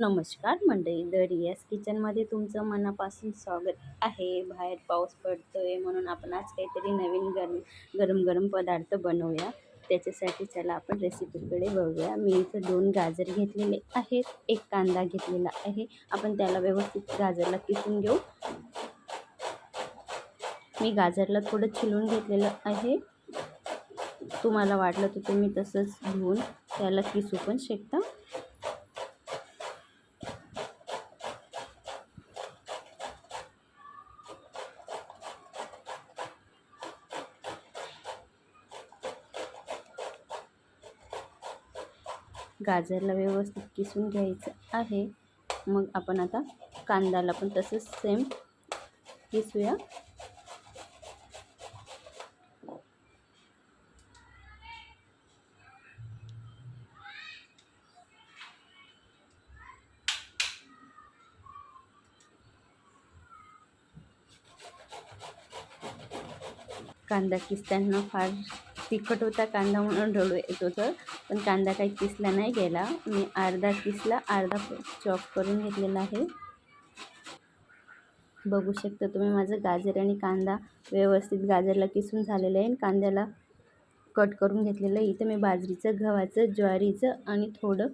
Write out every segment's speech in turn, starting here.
नमस्कार मंडळी द रियास किचनमध्ये तुमचं मनापासून स्वागत आहे. बाहेर पाऊस पडतो आहे म्हणून आपण आज काहीतरी नवीन गरम गरम गरम पदार्थ बनवूया. त्याच्यासाठी चला आपण रेसिपीकडे बघूया. मी इथं दोन गाजर घेतलेले आहेत एक कांदा घेतलेला आहे. आपण त्याला व्यवस्थित गाजरला किसून घेऊ. मी गाजरला थोडं छिलून घेतलेलं आहे. तुम्हाला वाटलं तर तुम्ही तसंच घेऊन त्याला किसू पण शकता. गाजरला व्यवस्थित किसून घ्यायचं आहे. मग आपण आता कांद्याला पण तसंच सेम किसूया. कांदा किसताना फार तिखट होता कांदा म्हणून रडू येत होतं. पण कांदा काही किसला नाही गेला. मी अर्धा किसला अर्धा चॉप करून घेतलेला आहे. बघू शकता तुम्ही माझं गाजर आणि कांदा व्यवस्थित गाजरला किसून झालेलं आहे. कांद्याला कट करून घेतलेलं आहे. इथं मी बाजरीचं गव्हाचं ज्वारीचं आणि थोडं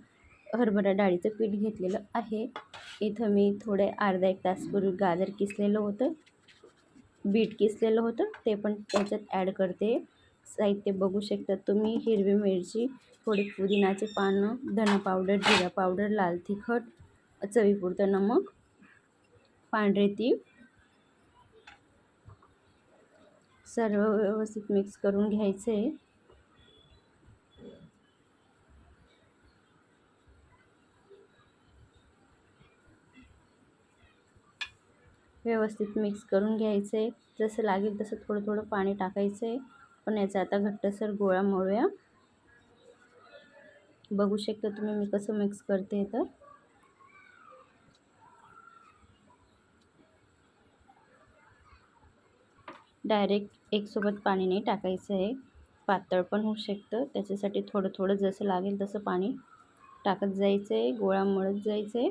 हरभरा डाळीचं पीठ घेतलेलं आहे. इथं मी थोडे अर्धा एक तासपूर्वी गाजर किसलेलं होतं. बीट किसलेलं होतं. ते पण त्याच्यात ॲड करते. साहित्य बघू शकता. तुम्ही हिरवी मिरची थोडी पुदिनाचे पानं धना पावडर जिरा पावडर लाल तिखट चवीपुरतं नमक पांढरे तीळ सर्व व्यवस्थित मिक्स करून घ्यायचं. आहे व्यवस्थित मिक्स करून घ्यायचं. आहे जसं लागेल तसं थोडं थोडं पाणी टाकायचं. आहे पण याचा आता घट्टसर गोळा मळूया. बघू शकता तुम्ही मी कसं मिक्स करते तर. डायरेक्ट एकसोबत पाणी नाही टाकायचं आहे. पातळ पण होऊ शकतं. त्याच्यासाठी थोडं थोडं जसं लागेल तसं पाणी टाकत जायचं आहे गोळा मळत जायचं आहे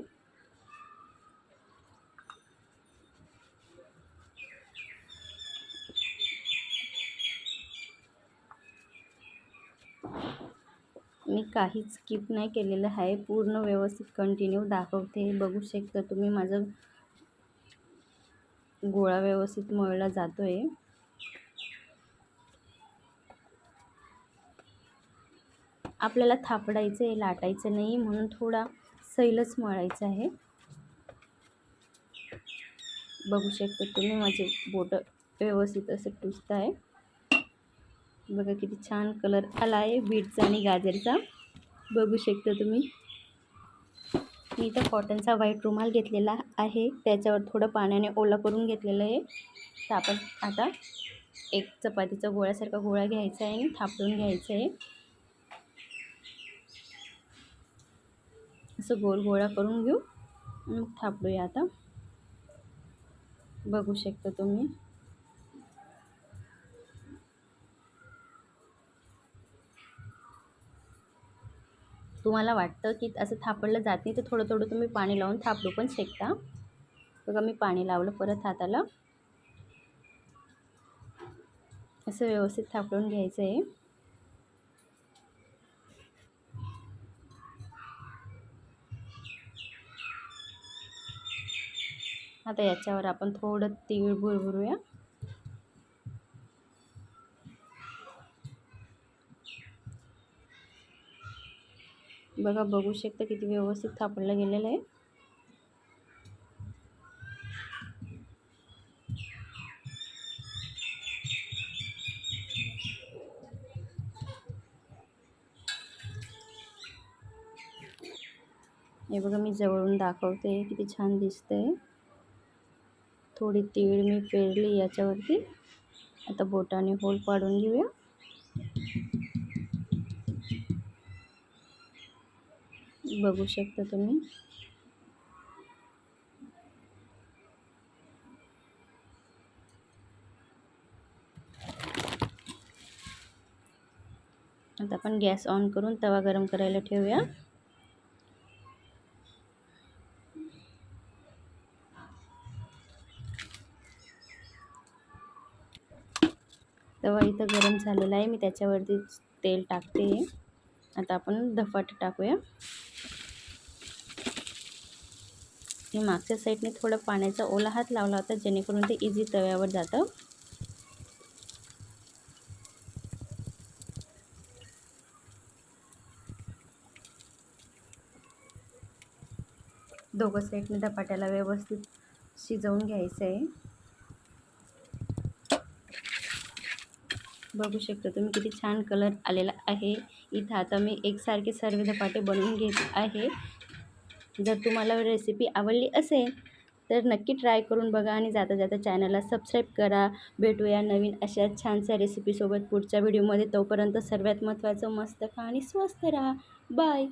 मी काहीच स्किप नाही केलेलं आहे. पूर्ण व्यवस्थित कंटिन्यू दाखवते. बघू शकता तुम्ही माझं गोळा व्यवस्थित मळला जातो आहे आपल्याला थापडायचं आहे लाटायचं नाही म्हणून थोडा सैलच मळायचं आहे. बघू शकता तुम्ही माझे बोटं व्यवस्थित असं टुचत आहे बघा किती छान कलर आला आहे बीटचा आणि गाजरचा. बघू शकता तुम्ही. मी इथं कॉटनचा व्हाईट रुमाल घेतलेला आहे. त्याच्यावर थोडं पाण्याने ओला करून घेतलेलं आहे. तर आपण आता एक चपातीचा गोळ्यासारखा गोळा घ्यायचा आहे आणि थापडून घ्यायचं आहे. असं गोल गोळा करून घेऊ मग थापडूया आता. बघू शकता तुम्ही. तुम्हाला वाटतं की असं थापडलं जात नाही तर थोडं थोडं तुम्ही पाणी लावून थापडू पण शेकता. बघा मी पाणी लावलं परत हाताला. असं व्यवस्थित थापडून घ्यायचं आहे आता याच्यावर आपण थोडं तीळ भुरभुरूया. बघा बघू शकता किती व्यवस्थित थापडलं गेलेलं आहे. हे बघा मी जवळून दाखवते किती छान दिसतंय. थोडी तीळ मी पेरली याच्यावरती. आता बोटाने होल पाडून घेऊया. बघू शकता तुम्ही. आता आपण गॅस ऑन करून तवा गरम करायला ठेवूया. तवा इथं गरम झालेला आहे. मी त्याच्यावरती तेल टाकते. आता आपण धपाट टाकूया. मी मागच्या साईडने थोडं पाण्याचा ओला हात लावला होता जेणेकरून ते इझी तव्यावर जातं. दोघं साईडने धपाट्याला व्यवस्थित शिजवून घ्यायचं आहे बघू शकता तुम्ही किती छान कलर आलेला आहे. इथं आता मी एकसारखे सर्व धपाटे बनवून घेत आहे. जर तुम्हाला रेसिपी आवडली असेल तर नक्की ट्राय करून बघा आणि जाता जाता चॅनलला सबस्क्राईब करा. भेटूया नवीन अशा छानशा रेसिपीसोबत पुढच्या व्हिडिओमध्ये. तोपर्यंत सर्वात महत्त्वाचं मस्त खा आणि स्वस्त राहा. बाय.